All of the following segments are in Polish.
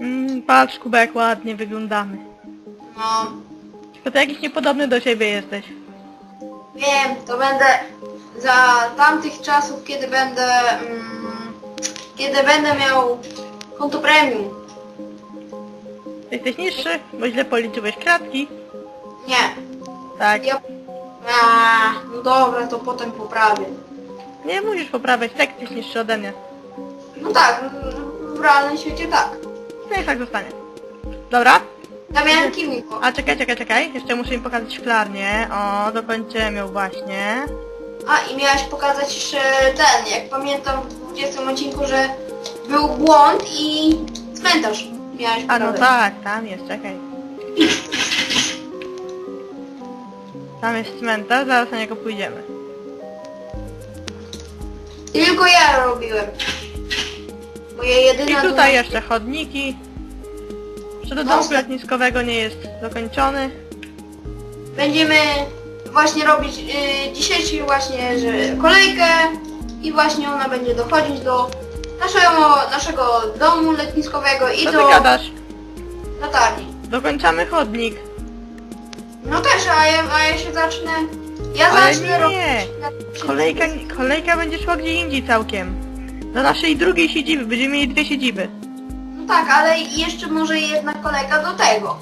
Mm, patrz Kuba jak ładnie wyglądamy. No, Tylko ty jakiś niepodobny do siebie jesteś. wiem, to będę za tamtych czasów, kiedy będę, mm, kiedy będę miał konto premium. Jesteś niższy, bo źle policzyłeś kratki. Nie, Tak. ja... A, no dobra, to potem poprawię. Nie musisz poprawiać, tak jesteś niższy ode mnie. No tak, w realnym świecie tak. No i tak zostanie. Dobra? Damian Kimiko. A czekaj, czekaj, czekaj. Jeszcze muszę im pokazać szklarnię. O, dokończyłem ją właśnie. A i miałeś pokazać jeszcze ten, jak pamiętam w 20 odcinku, że był błąd i cmentarz miałeś A no pokazać. tak, tam jest, czekaj. Tam jest cmentarz, zaraz na niego pójdziemy. Tylko ja robiłem. Moje jedyne... I tutaj jeszcze chodniki. Jeszcze do domku letniskowego nie jest dokończony. Będziemy właśnie robić y, dzisiejszy właśnie, że kolejkę i właśnie ona będzie dochodzić do naszego, naszego domu letniskowego i Co ty do gadasz? latarni. Dokończamy chodnik. No też, a ja, a ja się zacznę... Ja Ale zacznę nie. robić... Kolejka, kolejka będzie szła gdzie indziej całkiem. Do naszej drugiej siedziby. Będziemy mieli dwie siedziby. Tak, ale jeszcze może jedna kolejka do tego.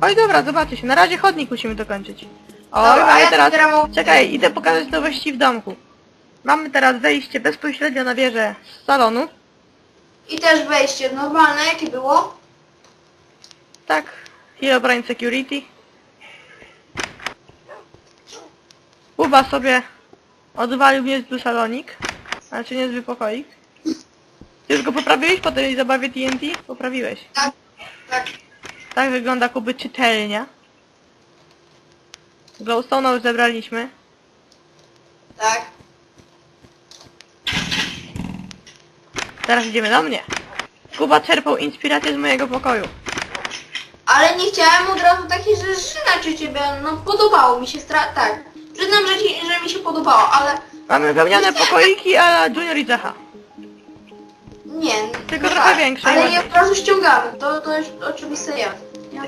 Oj dobra, zobaczcie się. Na razie chodnik musimy dokończyć. Oj, Dobra, a mamy ja teraz... teraz- Czekaj, idę pokazać nowości w domku. Mamy teraz wejście bezpośrednio na wieżę z salonu. I też wejście normalne, jakie było? Tak. Herobrine Security. Uba sobie odwalił niezły salonik. Znaczy niezły pokoik. Ty już go poprawiłeś po tej zabawie TNT? Poprawiłeś. Tak, tak. Tak wygląda Kuby czytelnia. Glowstone'a już zebraliśmy. Tak. Teraz idziemy do mnie. Kuba czerpał inspirację z mojego pokoju. Ale nie chciałem od razu takiej rzeczy na ciebie, no podobało mi się stra... tak. Przyznam, że, ci, że mi się podobało, ale Mamy wełniane pokoiki a Junior i Zecha. Nie. Tylko no trochę tak. większe i Ale nie od razu ściągamy, to, to jest oczywiste ja.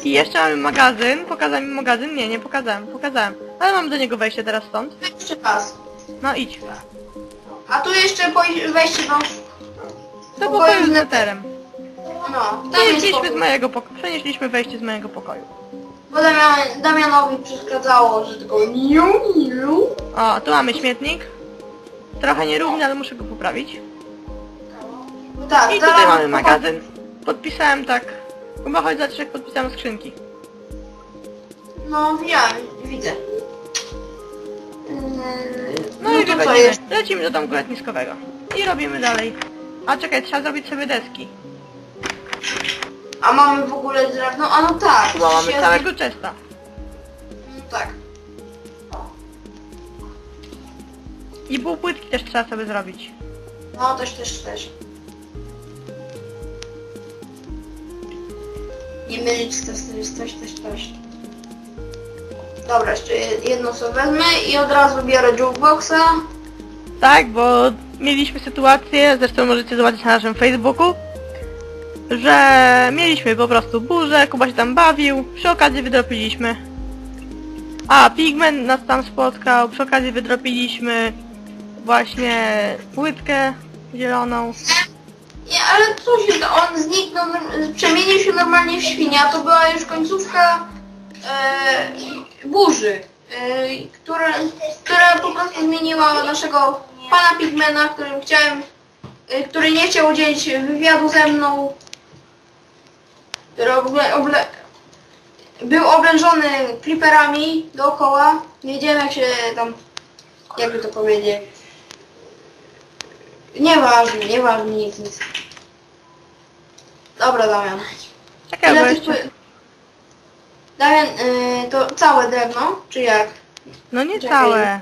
I jeszcze mamy magazyn. Pokazałem mi magazyn? Nie, nie pokazałem. Pokazałem. Ale mam do niego wejście teraz stąd. Jeszcze raz. No idź. A tu jeszcze poj- wejście do... Do Pokoju pokoju z neterem. neterem. No, tam jest Przenieśliśmy z pokój. mojego pokoju. Przenieśliśmy wejście z mojego pokoju. Bo Damian, Damianowi przeszkadzało, że tylko niu, niu. O, tu mamy śmietnik. Trochę nierówny, ale muszę go poprawić. No tak, I tutaj zaraz- mamy magazyn. Podpisałem tak. Chyba chodź zobaczyć jak podpisałem skrzynki. No, widziałem, widzę. Yy, No, i to co wychodzimy. jest? Lecimy do domku letniskowego. I robimy dalej. A czekaj, trzeba zrobić sobie deski. A mamy w ogóle drewno? A no tak. Chyba mamy się- całego chesta. No tak. I półpłytki też trzeba sobie zrobić. No też, też, też. Nie mylić coś, coś, coś, coś, coś. Dobra, jeszcze jedno sobie wezmę i od razu biorę jukeboxa. Tak, bo mieliśmy sytuację, zresztą możecie zobaczyć na naszym Facebooku, że mieliśmy po prostu burzę, Kuba się tam bawił, przy okazji wydropiliśmy. A, Pigment nas tam spotkał, przy okazji wydropiliśmy właśnie płytkę zieloną. Nie, ale co się, on zniknął, przemienił się normalnie w świnia, to była już końcówka e, burzy, e, która, która po prostu zmieniła naszego pana Pigmana, którym chciałem, e, który nie chciał udzielić wywiadu ze mną, który oble, oble, był oblężony creeperami dookoła, nie wiedziałem jak się tam, jakby to powiedzieć. Nieważne, nieważne, nic, nic. Dobra, Damian. Czekaj, bo Ile jeszcze... tych pły- Damian, y, to całe drewno, czy jak? No nie Czekaj. całe.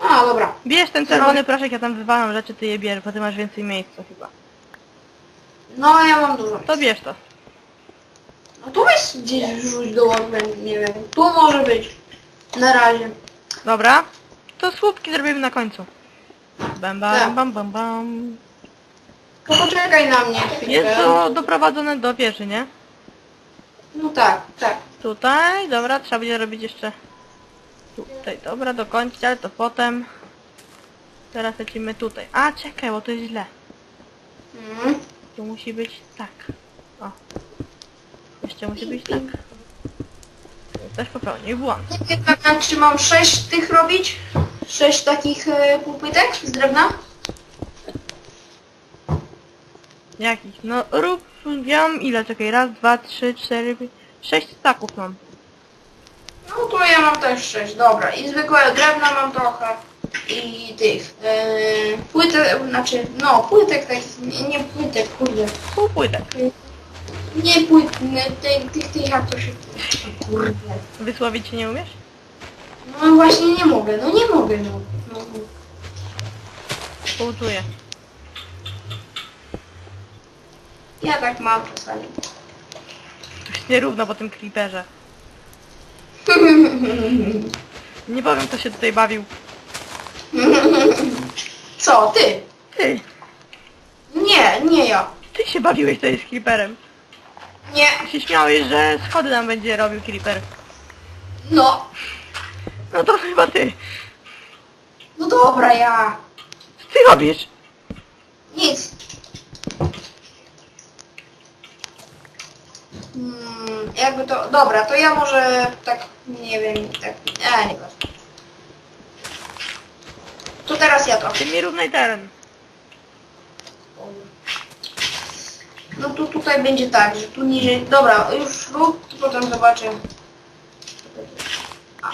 A, dobra. Bierz ten czerwony proszek, ja tam wywalam rzeczy, ty je bierz, bo ty masz więcej miejsca chyba. No, ja mam dużo. To bierz to. No tu weź gdzieś wrzuć do workbench, nie wiem. Tu może być. Na razie. Dobra. To słupki zrobimy na końcu. Bam, bam, Tak. bam, bam, bam. To poczekaj na mnie chwilkę. Jest to doprowadzone do wieży, nie? No tak, tak. Tutaj, dobra, trzeba będzie robić jeszcze... Tutaj, dobra, dokończyć, ale to potem. Teraz lecimy tutaj. A, czekaj, bo to jest źle. Mm. Tu musi być tak. O. Jeszcze musi być tak. Też popełnił błąd. Nie wiem, czy mam sześć tych robić? Sześć takich e, półpytek z drewna? Jakich? No rób, ja mam ile? Czekaj, raz, dwa, trzy, cztery, pięć, sześć staków mam. No to ja mam też sześć, dobra. I zwykłego drewna mam trochę. I tych e, płytek, znaczy, no płytek takich, nie, nie płytek, kurde. Pół płytek. Nie płyt, tych, tych, tych, jak to się... Kurde. Wysłowić się nie umiesz? No właśnie nie mogę, no nie mogę, no. no. Współczuję. Ja tak mam czasami. Jest nierówno po tym creeperze. Nie powiem, kto się tutaj bawił. Co, ty? Ty! Nie, nie ja. Ty się bawiłeś tutaj z creeperem. Nie, Ty się śmiałeś, że schody nam będzie robił creeper. no. No to chyba ty. No dobra, ja. Co ty robisz? Nic. Hmm, jakby to... Dobra, to ja może tak, nie wiem, tak... E, nie wiem. To teraz ja to. Ty mi równaj teren. No tu tutaj będzie tak, że tu niżej... Dobra, już rób, to potem zobaczę. A,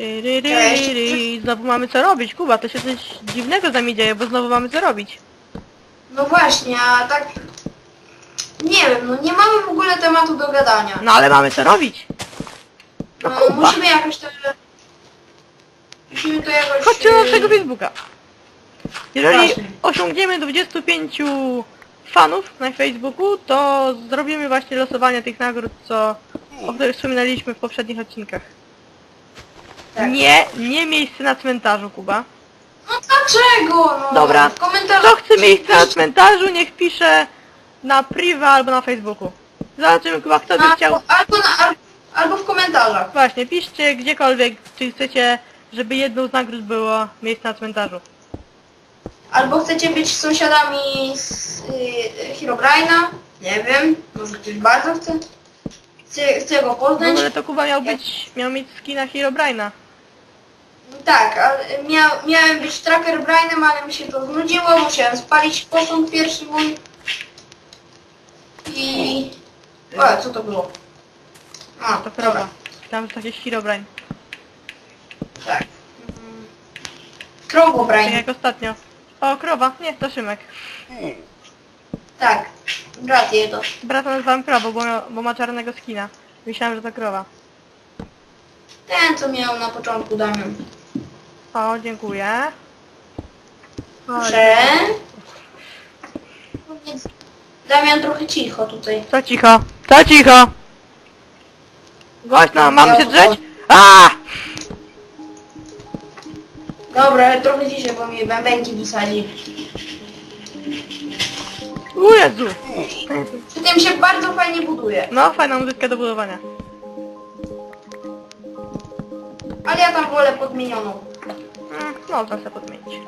ry. Znowu mamy co robić, Kuba, to się coś dziwnego z nami dzieje, bo znowu mamy co robić. No właśnie, a tak... Nie wiem, no nie mamy w ogóle tematu do gadania. No ale mamy co robić. No No, Kuba, musimy jakoś to... Musimy to jakoś... chodźcie y, naszego Facebooka. Jeżeli Właśnie. osiągniemy 25 fanów na Facebooku, to zrobimy właśnie losowanie tych nagród, co, o których wspominaliśmy w poprzednich odcinkach. Tak. Nie, nie miejsce na cmentarzu, Kuba. No dlaczego? No, Dobra. W komentarzach... Kto chce miejsce na cmentarzu, niech pisze na priwa albo na Facebooku. Zobaczymy Kuba, kto by chciał. Albo, albo, na, al- albo w komentarzach. Właśnie, piszcie gdziekolwiek, czy chcecie, żeby jedną z nagród było miejsce na cmentarzu. Albo chcecie być sąsiadami z y, Herobrine'a? Nie wiem, może ktoś bardzo chce. Chce, chce go W poznać? ogóle to Kuba miał być, miał mieć skina Herobrine'a. Tak, ale mia, miałem być Tracker Brianem, ale mi się to znudziło, musiałem spalić posąg pierwszy mój. I... O, co to było? A, To prawda. Tam jest jakiś Herobrine. tak. Krogo Tak jak ostatnio. O, krowa. Nie, to Szymek. Tak, brat jego. Brata nazywam krową, bo, bo ma czarnego skina. Myślałem, że to krowa. Ten, co miał na początku Damian. O, dziękuję. O, Proszę. Damian trochę cicho tutaj. Co cicho? Co cicho? Głośno, mam się drzeć? A! Dobra, trochę ciszej, bo mi bębenki wysadzi. U Jezu! Przy tym się bardzo fajnie buduje. No, fajna muzyka do budowania. Ale ja tam wolę podmienioną. Mm, można sobie podmienić.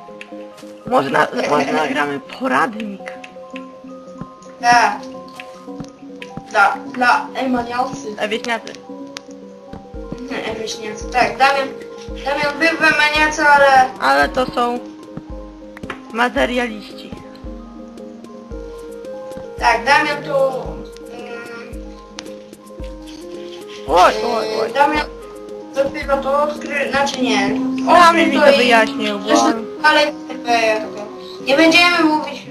Może, na, może nagramy poradnik. Da. Da. Dla Emanialcy. E, wieśniacy. Ewyśniacy. Tak, Damian. Damian był w Emaniacy, ale... Ale to są materialiści. Tak, Damian tu... Oj, oj, oj. Damian dopiero to odkrył, znaczy nie. Sam odkrył mi to i- wyjaśnił, bo... Zresztą, ale nie, będziemy mówić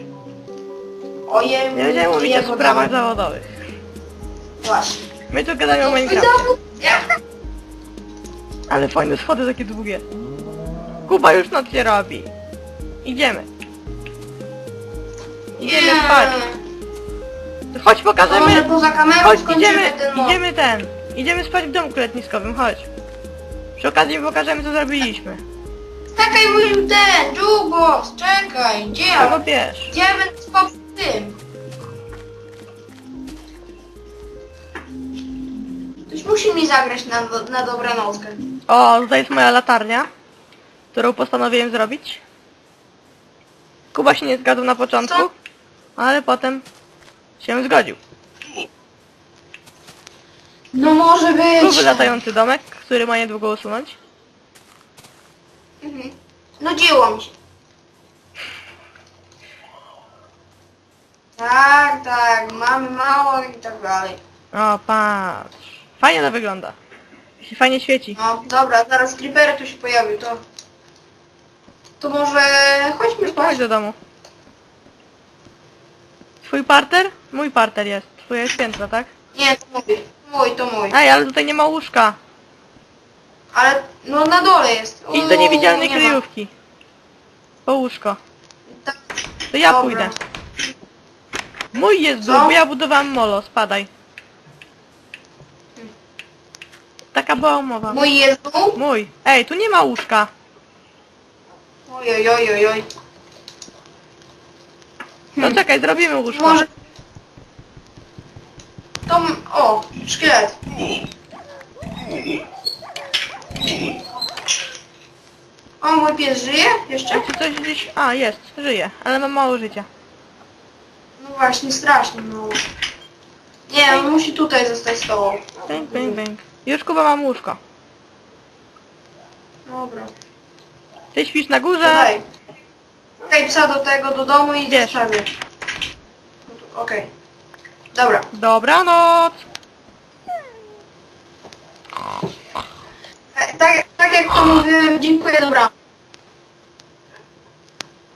o jem, Nie będziemy mówić o jego sprawach zawodowych. Właśnie. My tu gadamy o? Ja- Ale fajne schody takie długie. Kuba już noc się robi. Idziemy. Idziemy spać. Chodź To może pokażemy. poza kamerą Chodź, skończymy idziemy, ten idziemy ten. Idziemy spać w domku letniskowym, chodź. Przy okazji pokażemy co zrobiliśmy. Czekaj mój ten, Jukebox, czekaj, gdzie ja? wiesz. Gdzie ja będę spał w tym? Ktoś musi mi zagrać na, na dobranockę. O, tutaj jest moja latarnia, którą postanowiłem zrobić. Kuba się nie zgadł na początku, Co? ale potem się zgodził. No może być. Tu latający domek, który ma niedługo usunąć. Mhm. Nudziło mi się. Tak, tak, mamy mało i tak dalej. O, patrz. Fajnie to wygląda. Się fajnie świeci. No, dobra, zaraz creepery tu się pojawił, to... To może chodźmy Chodź spać. do domu. Twój parter? Mój parter jest. Twoje jest tak? Nie, to mój, mój, to mój. Ej, ale tutaj nie ma łóżka. Ale, no na dole jest. Idź do niewidzialnej nie ma. kryjówki. Po łóżko. Tak, To ja Dobra. pójdę. Mój jest Co? dół, bo ja budowałam molo, spadaj. Taka była umowa. Mój jest dół? Mój. Ej, tu nie ma łóżka. Oj, oj, oj, oj. No czekaj, zrobimy łóżko. Może... To... m- O, szkielet. O, mój pies żyje? Jeszcze? Czy coś gdzieś... A, jest, żyje, ale ma mało życia. No właśnie, strasznie mało. Nie, on musi tutaj zostać z tobą. Bęk, bęk, bęk. Już Kuba mam łóżko. Dobra. Ty śpisz na górze. Daj. Daj psa do tego, do domu i Wiesz. zostawię. Okej. Dobra. Dobranoc. E, Tak, tak jak to mówiłem, dziękuję, dobra.